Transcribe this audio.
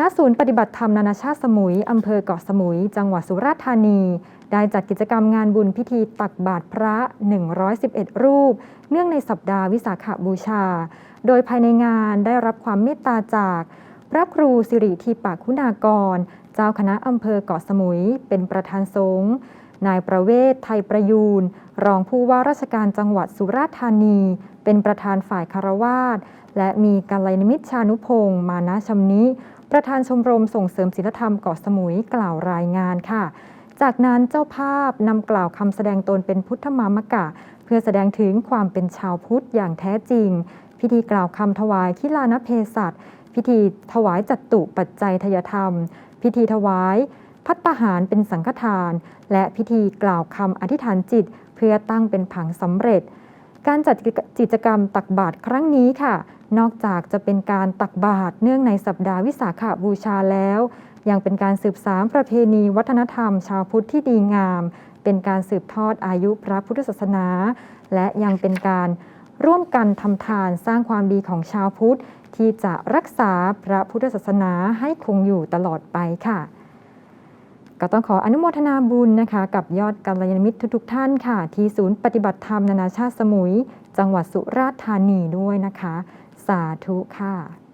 ณศูนย์ปฏิบัติธรรมนานาชาติสมุย อำเภอเกาะสมุย จังหวัดสุราษฎร์ธานี ได้จัดกิจกรรมงานบุญพิธีตักบาตรพระ 111 รูป เนื่องในสัปดาห์วิสาขบูชา โดยภายในงานได้รับความเมตตาจาก พระครูสิริทีปากคุณากร เจ้าคณะอำเภอเกาะสมุย เป็นประธานสงฆ์นายประเวศไทยประยูน รองผู้ว่าราชการจังหวัดสุราษฎร์ธานี เป็นประธานฝ่ายคารวาสและมีกัลยาณมิตรชานุพงศ์มานะชำนิ ประธานชมรมส่งเสริมศิลธรรมเกาะสมุยกล่าวรายงานค่ะ จากนั้นเจ้าภาพนำกล่าวคำแสดงตนเป็นพุทธมามกะ เพื่อแสดงถึงความเป็นชาวพุทธอย่างแท้จริง พิธีกล่าวคำถวายคิลานเพศัตพิธีถวายจัตุปัจจัยทยธรรม พิธีถวายพัตตาหารเป็นสังฆทาน และพิธีกล่าวคำอธิษฐานจิต เพื่อตั้งเป็นผังสำเร็จ การจัดกิจกรรมตักบาตรครั้งนี้ค่ะ นอกจากจะเป็นการตักบาตรเนื่องในสัปดาห์วิสาขบูชาแล้ว ยังเป็นการสืบสานประเพณีวัฒนธรรม ชาวพุทธที่ดีงาม เป็นการสืบทอดอายุพระพุทธศาสนา และยังเป็นการร่วมกันทำทานสร้างความดีของชาวพุทธ ที่จะรักษาพระพุทธศาสนาให้คงอยู่ตลอดไปค่ะ ก็ต้องขออนุโมทนาบุญนะคะ กับยอดกัลยาณมิตรทุกๆท่านค่ะ ที่ศูนย์ปฏิบัติธรรมนานาชาติสมุย จังหวัดสุราษฎร์ธานีด้วยนะคะ สาธุค่ะ